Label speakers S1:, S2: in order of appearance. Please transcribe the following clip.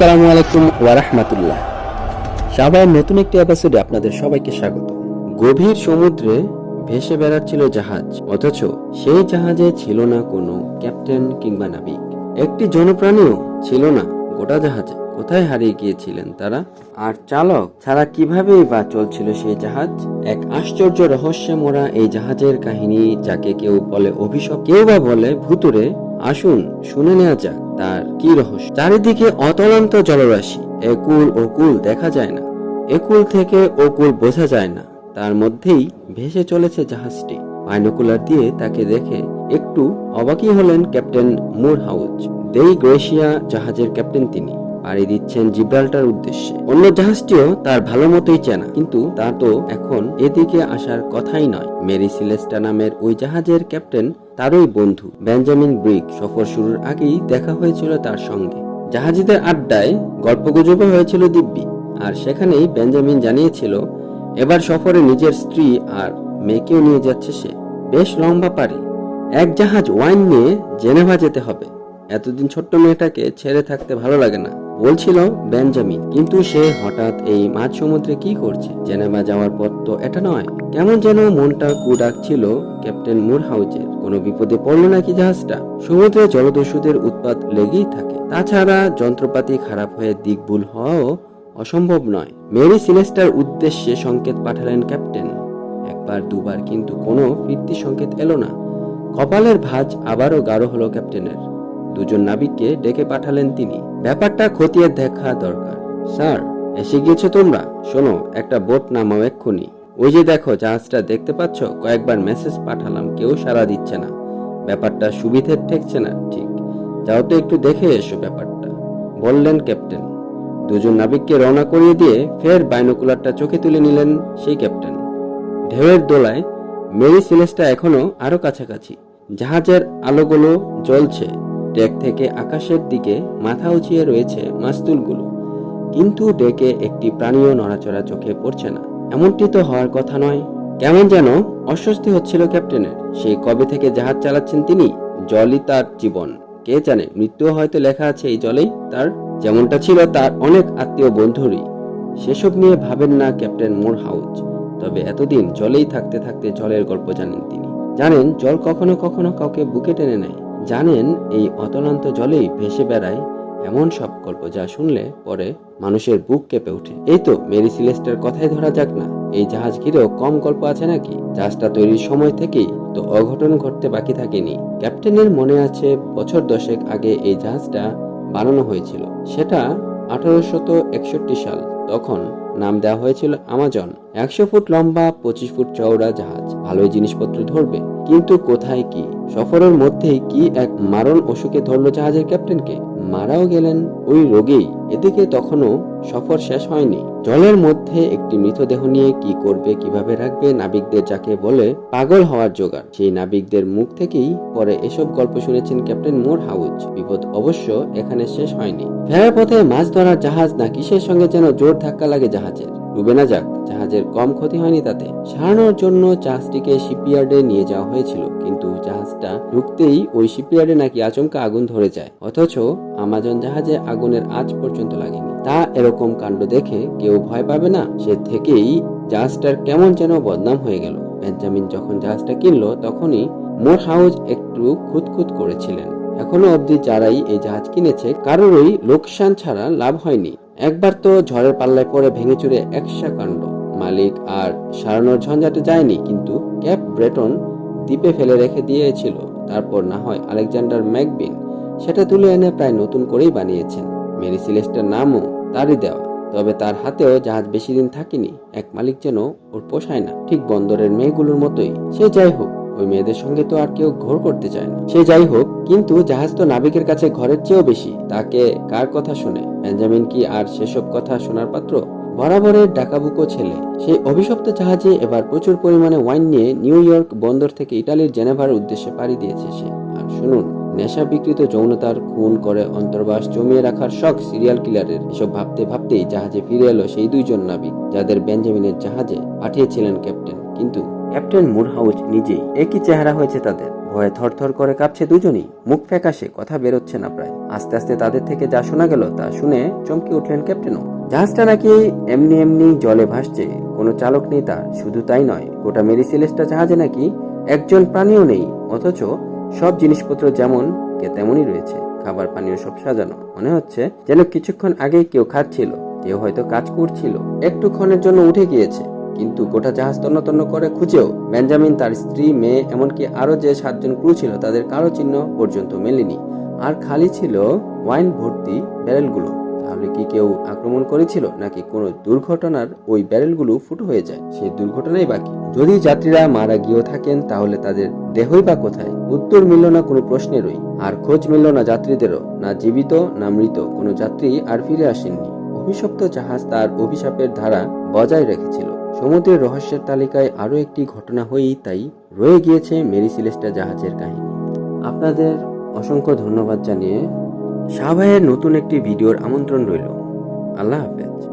S1: আসসালামু আলাইকুম ওয়ারাহমাতুল্লাহ সাবায়ের নতুন একটি এপিসোডে আপনাদের সবাইকে স্বাগত। গভীর সমুদ্রে ভেসে বেড়াচ্ছিল জাহাজ, অথচ সেই জাহাজে ছিল না কোনো ক্যাপ্টেন কিংবা নাবিক। একটি জনপ্রাণীও ছিল না গোটা জাহাজে। কোথায় হারিয়ে গিয়েছিলেন তারা? আর চালক ছাড়া কিভাবেই বা চলছিল সেই জাহাজ? এক আশ্চর্য রহস্যে মোড়া এই জাহাজের কাহিনী, যাকে কেউ বলে অভিশপ, কেউ বা বলে ভুতুরে আসুন, শুনে নেওয়া যাক তার কি রহস্য। চারিদিকে অতলন্ত জলরাশি। একুল ওকুল দেখা যায় না। একুল থেকে ওকুল বোঝা যায় না। তার মধ্যেই ভেসে চলেছে জাহাজটি। বাইনোকুলার দিয়ে তাকে দেখে একটু অবাকই হলেন ক্যাপ্টেন মুর হাউজ দেই গ্রেশিয়া জাহাজের ক্যাপ্টেন তিনি। পাড়ি দিচ্ছেন জিব্রাল্টার উদ্দেশ্যে। অন্য জাহাজটিও তার ভালো মতোই চেনা, কিন্তু তা তো এখন এদিকে আসার কথাই নয়। মেরি সিলেস্টা নামের ওই জাহাজের ক্যাপ্টেন তারই বন্ধু, বেঞ্জামিন ব্রিগ। সফর শুরুর আগেই দেখা হয়েছিল তার সঙ্গে। জাহাজিদের আড্ডায় গল্পগুজবও হয়েছিল দিব্যি, আর সেখানেই বেঞ্জামিন জানিয়েছিল, এবার সফরে নিজের স্ত্রী আর মেয়েকেও নিয়ে যাচ্ছে সে। বেশ লম্বা পারি এক জাহাজ ওয়াইন নিয়ে জেনেভা যেতে হবে। এতদিন ছোট্ট মেয়েটাকে ছেড়ে থাকতে ভালো লাগে না। বলছিল বেঞ্জামিন, কিন্তু সে হঠাৎ এই মাঝ সমুদ্রে কি করছে? জেনেভা যাওয়ার পথ তো এটা নয়। কেমন যেন মনটা কুডাক ছিল ক্যাপ্টেন মুরহাউজের। কোনো বিপদে পড়ল নাকি জাহাজটা? সমুদ্রে জলদস্যুদের উৎপাত লেগেই থাকে। তাছাড়া যন্ত্রপাতি খারাপ হয়ে দিক ভুল হওয়াও অসম্ভব নয়। মেরি সিলেস্টার উদ্দেশ্যে সংকেত পাঠালেন ক্যাপ্টেন। একবার, দুবার, কিন্তু কোনো ফিরতি সংকেত এলো না। কপালের ভাঁজ আবারও গাঢ় হলো ক্যাপ্টেনের। দুজন নাবিককে ডেকে পাঠালেন তিনি। ব্যাপারটা খতিয়ে দেখা দরকার। স্যার, এসে গিয়েছো তোমরা? শোনো, একটা বোট নামাও এক্ষুনি। ওই যে দেখো, জাহাজটা দেখতে পাচ্ছ? কয়েকবার মেসেজ পাঠালাম, কেউ সাড়া দিচ্ছে না। ব্যাপারটা সুবিধের ঠেকছে না, ঠিক। যাও তো একটু দেখে এসো ব্যাপারটা। বললেন ক্যাপ্টেন। দুজন নাবিককে রওনা করিয়ে দিয়ে ফের বাইনোকুলারটা চোখে তুলে নিলেন সেই ক্যাপ্টেন। ঢেউয়ের দোলায় মেরি সিলেস্টা এখনও আরও কাছাকাছি। জাহাজের আলোগুলো জ্বলছে। ডেক থেকে আকাশের দিকে মাথা উঁচিয়ে রয়েছে মাস্তুলগুলো। কিন্তু ডেকে একটি প্রাণীয় নড়াচড়া চোখে পড়ছে না। এমনটি তো হওয়ার কথা নয়। কেমন যেন অস্বস্তি হচ্ছিল ক্যাপ্টেনের। সেই কবে থেকে জাহাজ চালাচ্ছেন তিনি? জলই তার জীবন। কে জানে মৃত্যু হয়তো লেখা আছে এই জলেই তার। যেমনটা ছিল তার অনেক আত্মীয় বন্ধুরই। সেসব নিয়ে ভাবেন না ক্যাপ্টেন মোর হাউজ তবে এতদিন জলেই থাকতে থাকতে জলের গল্প জানেন তিনি। জানেন, জল কখনো কখনো কাউকে বুকে টেনে নেয়। জানেন, এই অতলান্ত জলেই ভেসে বেড়ায় এমন সব গল্প যা শুনলে পরে মানুষের বুক কেঁপে ওঠে। এই তো মেরি সিলেস্টার কথাই ধরা যাক না, এই জাহাজ ঘিরেও কম গল্প আছে নাকি? জাহাজটা তৈরির সময় থেকেই তো অঘটন ঘটতে বাকি থাকেনি। ক্যাপ্টেনের মনে আছে, বছর দশেক আগে এই জাহাজটা বানানো হয়েছিল। সেটা আঠারোশত একষট্টি সাল, তখন নাম দেওয়া হয়েছিল আমাজন। একশো ফুট লম্বা, পঁচিশ ফুট চওড়া জাহাজ, ভালোই জিনিসপত্র ধরবে। কিন্তু কোথায় কি? সফরের মধ্যেই কি এক মারণ অসুখে ধরলো জাহাজের ক্যাপ্টেনকে? মারাও গেলেন ওই রোগেই। এদিকে তখনও সফর শেষ হয়নি। জলের মধ্যে একটি মৃতদেহ নিয়ে কি করবে, কীভাবে রাখবে, নাবিকদের যাকে বলে পাগল হওয়ার জোগাড়। সেই নাবিকদের মুখ থেকেই পরে এসব গল্প শুনেছেন ক্যাপ্টেন মোর হাউজ বিপদ অবশ্য এখানে শেষ হয়নি। ফেরার পথে মাছ ধরার জাহাজ না কিসের সঙ্গে যেন জোর ধাক্কা লাগে জাহাজের? ডুবে না যাক, জাহাজের কম ক্ষতি হয়নি তাতে। সারানোর জন্য জাহাজটিকে শিপইয়ার্ডে নিয়ে যাওয়া হয়েছিল, কিন্তু জাহাজটা ঢুকতেই ওই শিপইয়ার্ডে নাকি আচমকা আগুন ধরে যায়। অথচ আমাজন জাহাজে আগুনের আজ পর্যন্ত লাগেনি। তা এরকম কাণ্ড দেখে কেউ ভয় পাবে না, সে থেকেই জাহাজটার কেমন যেন বদনাম হয়ে গেল। বেঞ্জামিন যখন জাহাজটা কিনলো, তখনই মোর হাউজ একটু খুঁতখুত করেছিলেন। এখনও অবধি যারাই এই জাহাজ কিনেছে, কারোরই লোকসান ছাড়া লাভ হয়নি। একবার তো ঝড়ের পাল্লায় পড়ে ভেঙে চুরে একশা কাণ্ড। মালিক আর সারানোর ঝঞ্ঝাটে যায়নি, কিন্তু ক্যাপ ব্রেটন দ্বীপে ফেলে রেখে দিয়েছিল। তারপর না হয় আলেকজান্ডার ম্যাকবিন সেটা তুলে এনে প্রায় নতুন করেই বানিয়েছেন। মেরি সিলেস্টার নামও তারই দেওয়া, তবে তার হাতেও জাহাজ বেশি দিন থাকেনি। এক মালিক যেন ওর পোষায় না। ঠিক বন্দরের মেয়েগুলোর মতোই। সে যাই হোক ওই মেয়েদের সঙ্গে তো আর কেউ ঘোর করতে চায় না। সে যাই হোক, কিন্তু জাহাজ তো নাবিকের কাছে ঘরের চেয়েও বেশি। তাকে কার কথা শুনে? বেঞ্জামিন কি আর সেসব কথা শোনার পাত্র? বরাবরের ডাকাবুকো ছেলে। সেই অভিশপ্ত জাহাজে এবার প্রচুর পরিমাণে ওয়াইন নিয়ে নিউ ইয়র্ক বন্দর থেকে ইটালির জেনেভার উদ্দেশ্যে পাড়ি দিয়েছে সে। আর শুনুন নেশা বিকৃত যৌনতার খুন করে অন্তর্বাস জমিয়ে রাখার শখ সিরিয়াল কিলারের। এসব ভাবতে ভাবতেই জাহাজে ফিরে এলো সেই দুইজন নাবিক, যাদের বেঞ্জামিনের জাহাজে পাঠিয়েছিলেন ক্যাপ্টেন। কিন্তু ক্যাপ্টেন মুরহাউজ নিজেই একই চেহারা হয়েছে তাদের। ভয়ে থরথর করে কাঁপছে দুজনই। মুখ ফ্যাকাশে, কথা বেরোচ্ছে না প্রায়। আস্তে আস্তে তাদের থেকে যা শোনা গেল তা শুনে চমকে উঠলেন ক্যাপ্টেনও। জাহাজটা নাকি এমনি এমনি জলে ভাসছে। কোনো চালক নেই তার। শুধু তাই নয়, গোটা মেরি সিলেস্টা জাহাজে নাকি একজন প্রাণীও নেই। অথচ সব জিনিসপত্র যেমন কে তেমনই রয়েছে। খাবার পানীয় সব সাজানো। মনে হচ্ছে যেন কিছুক্ষণ আগেই কেউ খাচ্ছিল। কেউ হয়তো কাজ করছিল। একটু ক্ষণের জন্য উঠে গিয়েছে। কিন্তু গোটা জাহাজ তন্ন করে খুঁজেও বেঞ্জামিন তার স্ত্রী, মেয়ে, এমনকি আরও যে সাতজন ক্রু ছিল তাদের কারও চিহ্ন পর্যন্ত মেলেনি। আর খালি ছিল ওয়াইন ভর্তি ব্যারেলগুলো। তাহলে কি কেউ আক্রমণ করেছিল নাকি কোনো দুর্ঘটনার ওই ব্যারেলগুলো ফুটো হয়ে যায়? সেই দুর্ঘটনাই বাকি। যদি যাত্রীরা মারা গিয়েও থাকেন, তাহলে তাদের দেহই বা কোথায়? উত্তর মিলল না, কোনো প্রশ্নেরই। আর খোঁজ মিলল না যাত্রীদেরও, না জীবিত, না মৃত। কোনো যাত্রী আর ফিরে আসেননি। অভিশপ্ত জাহাজ তার অভিশাপের ধারা বজায় রেখেছিল। সমুদ্রের রহস্যের তালিকায় আরও একটি ঘটনা হয়েই তাই রয়ে গিয়েছে মেরি সিলেস্টা জাহাজের কাহিনী। আপনাদের অসংখ্য ধন্যবাদ জানিয়ে শাহবাহের নতুন একটি ভিডিওর আমন্ত্রণ রইল। আল্লাহ হাফেজ।